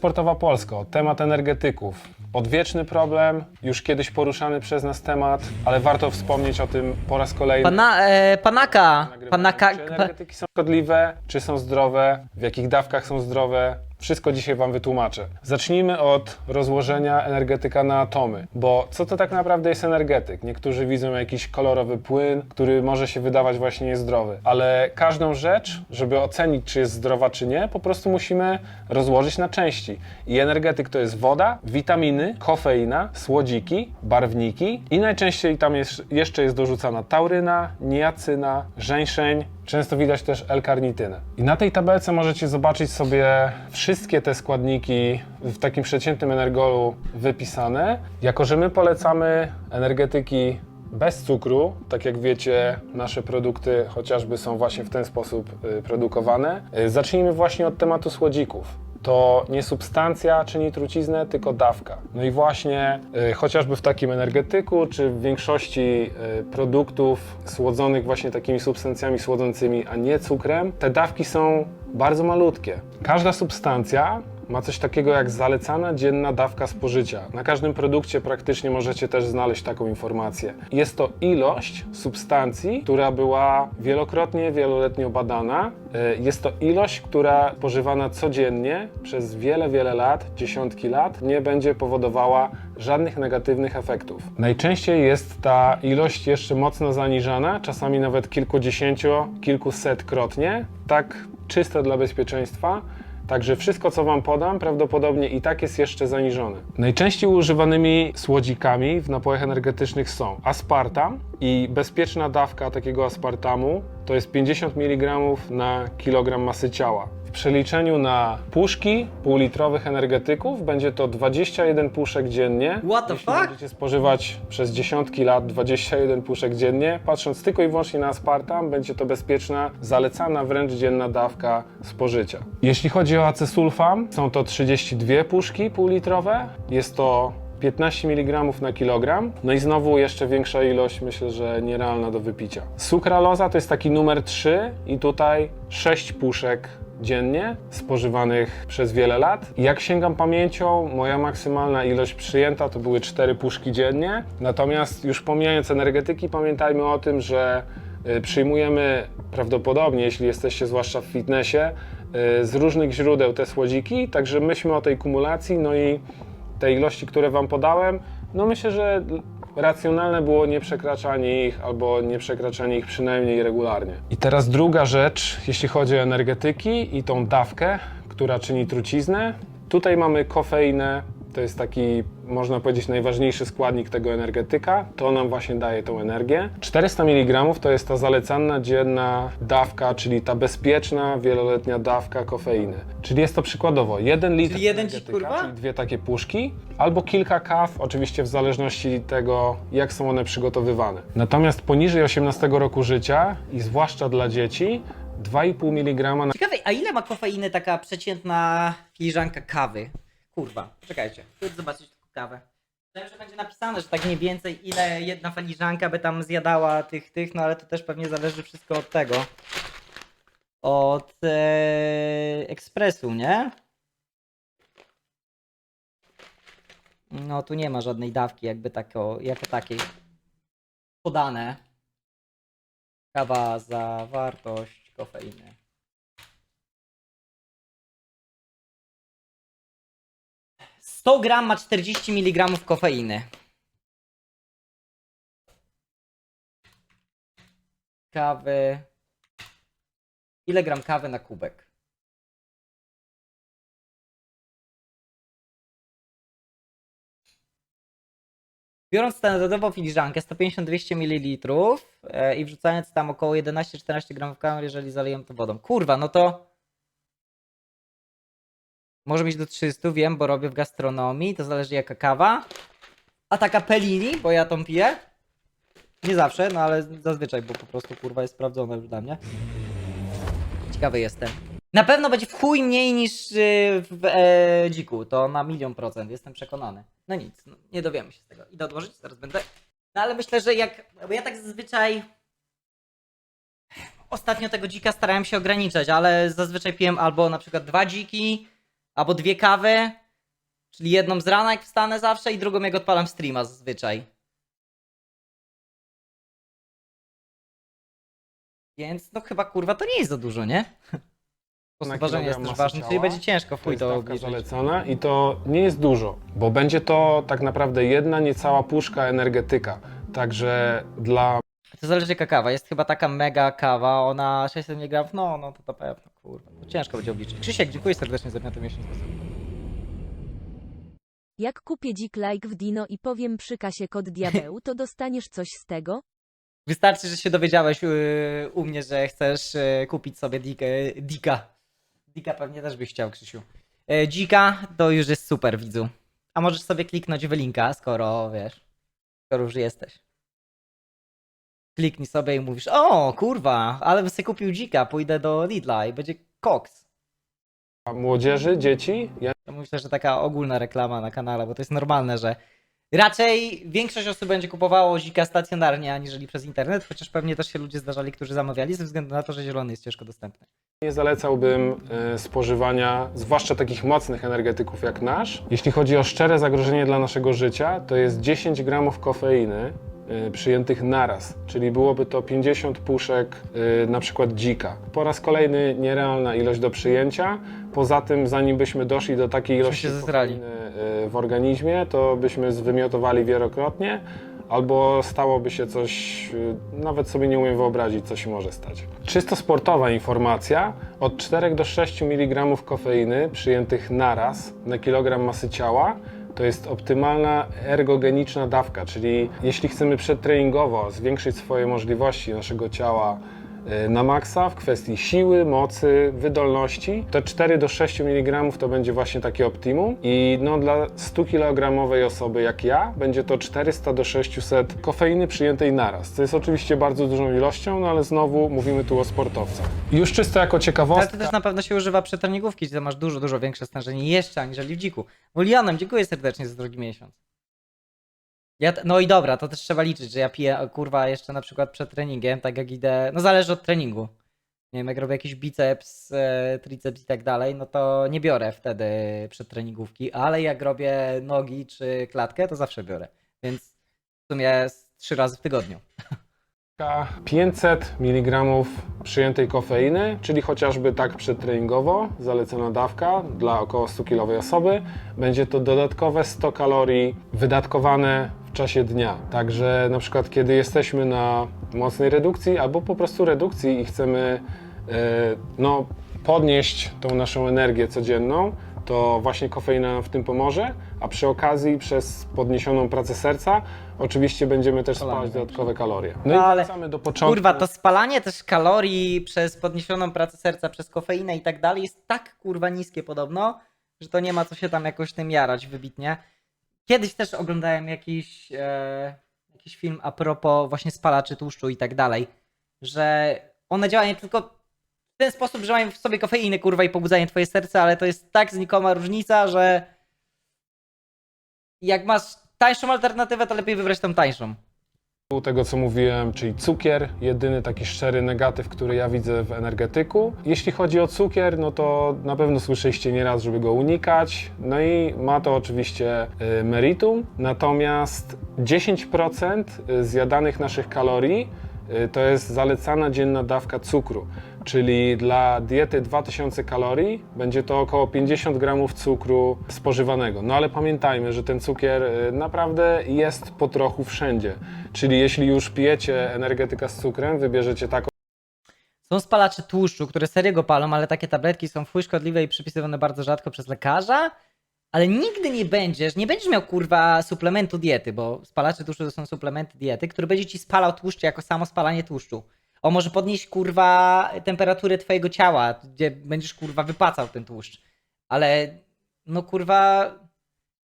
Sportowa Polsko, temat energetyków. Odwieczny problem, już kiedyś poruszany przez nas temat, ale warto wspomnieć o tym po raz kolejny. Pana, e, panaka, Nagrywamy. panaka, Czy energetyki są szkodliwe, czy są zdrowe, w jakich dawkach są zdrowe? Wszystko dzisiaj Wam wytłumaczę. Zacznijmy od rozłożenia energetyka na atomy, bo co to tak naprawdę jest energetyk? Niektórzy widzą jakiś kolorowy płyn, który może się wydawać właśnie niezdrowy, ale każdą rzecz, żeby ocenić, czy jest zdrowa, czy nie, po prostu musimy rozłożyć na części. I energetyk to jest woda, witaminy, kofeina, słodziki, barwniki i najczęściej tam jest, jeszcze jest dorzucana tauryna, niacyna, żeńszeń, Często widać też L-karnitynę. I na tej tabelce możecie zobaczyć sobie wszystkie te składniki w takim przeciętnym energolu wypisane. Jako, że my polecamy energetyki bez cukru, tak jak wiecie, nasze produkty chociażby są właśnie w ten sposób y, produkowane. Y, Zacznijmy właśnie od tematu słodzików to nie substancja czyni truciznę, tylko dawka. No i właśnie y, chociażby w takim energetyku, czy w większości y, produktów słodzonych właśnie takimi substancjami słodzącymi, a nie cukrem, te dawki są bardzo malutkie. Każda substancja ma coś takiego jak zalecana dzienna dawka spożycia. Na każdym produkcie praktycznie możecie też znaleźć taką informację. Jest to ilość substancji, która była wielokrotnie, wieloletnio badana. E, Jest to ilość, która spożywana codziennie przez wiele, wiele lat, dziesiątki lat, nie będzie powodowała żadnych negatywnych efektów. Najczęściej jest ta ilość jeszcze mocno zaniżana, czasami nawet kilkudziesięcio, kilkusetkrotnie, tak czysto dla bezpieczeństwa. Także wszystko, co Wam podam, prawdopodobnie i tak jest jeszcze zaniżone. Najczęściej używanymi słodzikami w napojach energetycznych są aspartam i bezpieczna dawka takiego aspartamu to jest 50 mg na kilogram masy ciała. W przeliczeniu na puszki półlitrowych energetyków będzie to 21 puszek dziennie. What the Jeśli fuck? będziecie spożywać przez dziesiątki lat 21 puszek dziennie, patrząc tylko i wyłącznie na aspartam, będzie to bezpieczna, zalecana wręcz dzienna dawka spożycia. Jeśli chodzi o acesulfam, są to 32 puszki półlitrowe. Jest to 15 mg na kilogram. No i znowu jeszcze większa ilość, myślę, że nierealna do wypicia. Sukraloza to jest taki numer 3 i tutaj 6 puszek dziennie, spożywanych przez wiele lat. Jak sięgam pamięcią, moja maksymalna ilość przyjęta to były 4 puszki dziennie. Natomiast już pomijając energetyki, pamiętajmy o tym, że y, przyjmujemy prawdopodobnie, jeśli jesteście zwłaszcza w fitnessie, y, z różnych źródeł te słodziki, także myślmy o tej kumulacji, no i te ilości, które Wam podałem, no myślę, że racjonalne było nieprzekraczanie ich albo nieprzekraczanie ich przynajmniej regularnie. I teraz druga rzecz, jeśli chodzi o energetyki i tą dawkę, która czyni truciznę. Tutaj mamy kofeinę, to jest taki, można powiedzieć, najważniejszy składnik tego energetyka. To nam właśnie daje tą energię. 400 mg to jest ta zalecanna dzienna dawka, czyli ta bezpieczna, wieloletnia dawka kofeiny. Czyli jest to przykładowo 1 litr Czyli jeden energetyka, kurwa? czyli dwie takie puszki, albo kilka kaw, oczywiście w zależności tego, jak są one przygotowywane. Natomiast poniżej 18 roku życia i zwłaszcza dla dzieci, 2,5 mg na Ciekawe, a ile ma kofeiny taka przeciętna filiżanka kawy? Kurwa, czekajcie, chcę zobaczyć tylko kawę. Wiem, że będzie napisane, że tak mniej więcej ile jedna filiżanka by tam zjadała tych, tych, no ale to też pewnie zależy wszystko od tego. Od e, ekspresu, nie? No tu nie ma żadnej dawki jakby tako, jako takiej podane. Kawa zawartość kofeiny. Sto gram ma 40 mg kofeiny. Kawy. Ile gram kawy na kubek? Biorąc standardową filiżankę 150-200 ml e, i wrzucając tam około 11-14 gramów kawy, jeżeli zalejemy to wodą. Kurwa, no to może być do 300, wiem, bo robię w gastronomii, to zależy jaka kawa. A taka Pellini, bo ja tą piję. Nie zawsze, no ale zazwyczaj, bo po prostu kurwa jest sprawdzone już dla mnie. Ciekawy jestem. Na pewno będzie w chuj mniej niż yy, w e, dziku, to na milion procent, jestem przekonany. No nic, no, nie dowiemy się z tego. Idę odłożyć, zaraz będę. No ale myślę, że jak, bo ja tak zazwyczaj ostatnio tego dzika starałem się ograniczać, ale zazwyczaj piłem albo na przykład dwa dziki, Albo dwie kawy, czyli jedną z rana jak wstanę zawsze i drugą jak odpalam streama zazwyczaj. Więc no chyba kurwa to nie jest za dużo, nie? Na Ważenie jest też ważne, czyli będzie ciężko w chuj to dawka obliczyć. zalecana i to nie jest dużo, bo będzie to tak naprawdę jedna niecała puszka energetyka. Także dla To zależy jaka kawa. Jest chyba taka mega kawa, ona 600 mg, no, no to na pewno, kurwa. To ciężko będzie obliczyć. Krzysiek, dziękuję serdecznie za piąty miesiąc. Jak kupię dzik like w Dino i powiem przy kasie kod diabeł, to dostaniesz coś z tego? Wystarczy, że się dowiedziałeś yy, u mnie, że chcesz yy, kupić sobie dika. Dika. Dika pewnie też byś chciał, Krzysiu. Yy, dzika to już jest super, widzu. A możesz sobie kliknąć w linka, skoro wiesz, skoro już jesteś. Kliknij sobie i mówisz, o kurwa, ale bym sobie kupił dzika, pójdę do Lidla i będzie koks. młodzieży, dzieci, ja To myślę, że taka ogólna reklama na kanale, bo to jest normalne, że raczej większość osób będzie kupowało zika stacjonarnie, aniżeli przez internet, chociaż pewnie też się ludzie zdarzali, którzy zamawiali, ze względu na to, że zielony jest ciężko dostępny. nie zalecałbym e, spożywania, zwłaszcza takich mocnych energetyków jak nasz. Jeśli chodzi o szczere zagrożenie dla naszego życia, to jest 10 gramów kofeiny przyjętych naraz, czyli byłoby to 50 puszek e, na przykład dzika. Po raz kolejny nierealna ilość do przyjęcia. Poza tym, zanim byśmy doszli do takiej ilości się zesrali. e, w organizmie, to byśmy zwymiotowali wielokrotnie. Albo stałoby się coś, y, nawet sobie nie umiem wyobrazić, co się może stać. Czysto sportowa informacja: od 4 do 6 mg kofeiny przyjętych naraz na kilogram masy ciała to jest optymalna ergogeniczna dawka, czyli jeśli chcemy przedtreningowo zwiększyć swoje możliwości naszego ciała na maksa w kwestii siły, mocy, wydolności, to 4 do 6 mg to będzie właśnie takie optimum i no dla 100 kg osoby jak ja będzie to 400 do 600 kofeiny przyjętej naraz, co jest oczywiście bardzo dużą ilością, no ale znowu mówimy tu o sportowcach. Już czysto jako Ale to też na pewno się używa przy treningówki, gdzie masz dużo, dużo większe stężenie jeszcze aniżeli w dziku. Julianem, dziękuję serdecznie za drugi miesiąc. Ja, no i dobra, to też trzeba liczyć, że ja piję kurwa jeszcze na przykład przed treningiem, tak jak idę, no zależy od treningu. Nie wiem, jak robię jakiś biceps, e, triceps i tak dalej, no to nie biorę wtedy przed treningówki, ale jak robię nogi czy klatkę, to zawsze biorę. Więc w sumie trzy razy w tygodniu. 500 mg przyjętej kofeiny, czyli chociażby tak przedtreningowo, zalecona dawka dla około 100 kg osoby. Będzie to dodatkowe 100 kalorii wydatkowane w czasie dnia. Także na przykład kiedy jesteśmy na mocnej redukcji albo po prostu redukcji i chcemy e, no, podnieść tą naszą energię codzienną, to właśnie kofeina nam w tym pomoże, a przy okazji przez podniesioną pracę serca oczywiście będziemy też spalać dodatkowe kalorie. No, No i wracamy do początku. Kurwa, to spalanie też kalorii przez podniesioną pracę serca, przez kofeinę i tak dalej jest tak kurwa niskie podobno, że to nie ma co się tam jakoś tym jarać wybitnie. Kiedyś też oglądałem jakiś, e, jakiś film a propos właśnie spalaczy tłuszczu i tak dalej, że one działają tylko w ten sposób, że mają w sobie kofeinę kurwa i pobudzają twoje serce, ale to jest tak znikoma różnica, że jak masz tańszą alternatywę, to lepiej wybrać tą tańszą. Tego, co mówiłem, czyli cukier, jedyny taki szczery negatyw, który ja widzę w energetyku. Jeśli chodzi o cukier, no to na pewno słyszeliście nieraz, żeby go unikać. No i ma to oczywiście y, meritum. Natomiast 10% zjadanych naszych kalorii y, to jest zalecana dzienna dawka cukru. Czyli dla diety 2000 kalorii będzie to około 50 gramów cukru spożywanego. No ale pamiętajmy, że ten cukier y, naprawdę jest po trochu wszędzie. Czyli jeśli już pijecie energetyka z cukrem, wybierzecie taką Są spalacze tłuszczu, które serio go palą, ale takie tabletki są chuj szkodliwe i przypisywane bardzo rzadko przez lekarza. Ale nigdy nie będziesz, nie będziesz miał kurwa suplementu diety, bo spalacze tłuszczu to są suplementy diety, który będzie ci spalał tłuszcz jako samo spalanie tłuszczu. On może podnieść kurwa temperaturę twojego ciała, gdzie będziesz kurwa wypacał ten tłuszcz. Ale no kurwa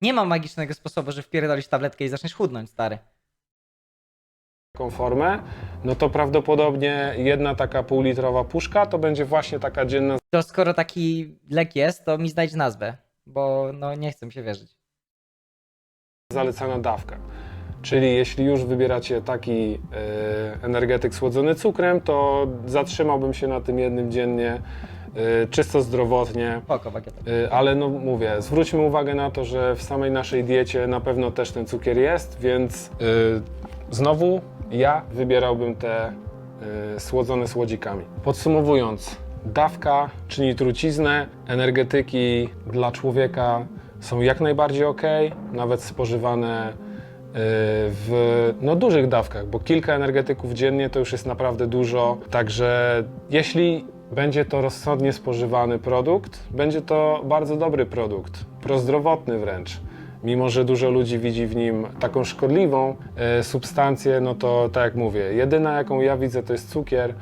nie ma magicznego sposobu, że wpierdolisz tabletkę i zaczniesz chudnąć, stary. formę, no to prawdopodobnie jedna taka półlitrowa puszka to będzie właśnie taka dzienna To skoro taki lek jest, to mi znajdź nazwę, bo no nie chcę mi się wierzyć. zalecana dawka. Czyli jeśli już wybieracie taki e, energetyk słodzony cukrem, to zatrzymałbym się na tym jednym dziennie. y, czysto zdrowotnie. Spoko, bagieta. Y, Ale no mówię, zwróćmy uwagę na to, że w samej naszej diecie na pewno też ten cukier jest, więc znowu ja wybierałbym te słodzone słodzikami. Podsumowując, dawka czyni truciznę, energetyki dla człowieka są jak najbardziej ok, nawet spożywane w no, dużych dawkach, bo kilka energetyków dziennie to już jest naprawdę dużo. Także jeśli będzie to rozsądnie spożywany produkt, będzie to bardzo dobry produkt, prozdrowotny wręcz. Mimo, że dużo ludzi widzi w nim taką szkodliwą e, substancję, no to tak jak mówię, jedyna jaką ja widzę to jest cukier,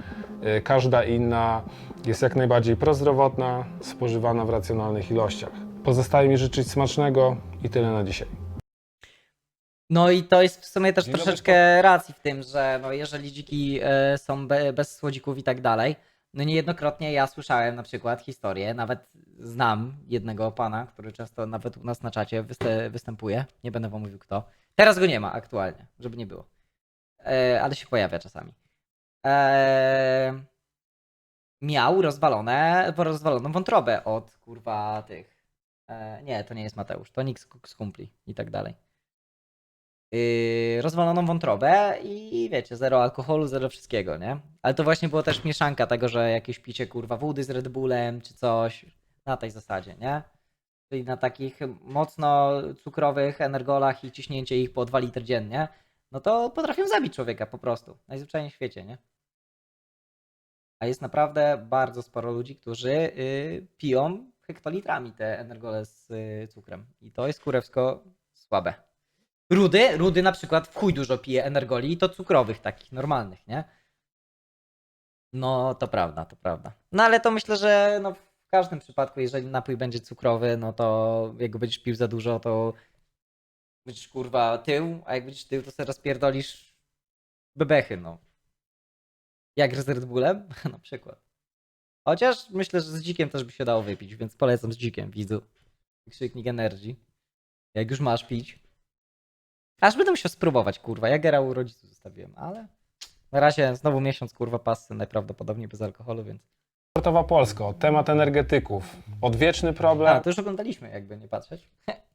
e, każda inna jest jak najbardziej prozdrowotna, spożywana w racjonalnych ilościach. Pozostaje mi życzyć smacznego i tyle na dzisiaj. No i to jest w sumie też Dzień dobry, troszeczkę racji w tym, że no jeżeli dziki e, są be, bez słodzików i tak dalej, no niejednokrotnie ja słyszałem na przykład historię, nawet znam jednego pana, który często nawet u nas na czacie występuje, nie będę wam mówił kto. Teraz go nie ma aktualnie, żeby nie było, e, ale się pojawia czasami. E, miał rozwalone, rozwaloną wątrobę od kurwa tych. E, nie, to nie jest Mateusz, to nikt z, z kumpli i tak dalej yy, rozwaloną wątrobę i wiecie, zero alkoholu, zero wszystkiego, nie? Ale to właśnie było też mieszanka tego, że jakieś picie kurwa wody z Red Bullem czy coś na tej zasadzie, nie? Czyli na takich mocno cukrowych energolach i ciśnięcie ich po 2 litry dziennie, no to potrafią zabić człowieka po prostu. Najzwyczajniej w świecie, nie? A jest naprawdę bardzo sporo ludzi, którzy yy, piją hektolitrami te energole z yy, cukrem. I to jest kurewsko słabe. Rudy, Rudy na przykład w chuj dużo pije energoli i to cukrowych takich, normalnych, nie? No, to prawda, to prawda. No ale to myślę, że no, w każdym przypadku, jeżeli napój będzie cukrowy, no to jak go będziesz pił za dużo, to będziesz kurwa tył, a jak będziesz tył, to sobie rozpierdolisz bebechy, no. Jak z Red Bullem? na przykład. Chociaż myślę, że z dzikiem też by się dało wypić, więc polecam z dzikiem, widzu. Krzyknik energii. Jak już masz pić. Aż będę musiał spróbować, kurwa. Ja gera u rodziców zostawiłem, ale na razie znowu miesiąc, kurwa, pasy najprawdopodobniej bez alkoholu, więc... Sportowa Polsko, temat energetyków. Odwieczny problem. A, to już oglądaliśmy, jakby nie patrzeć.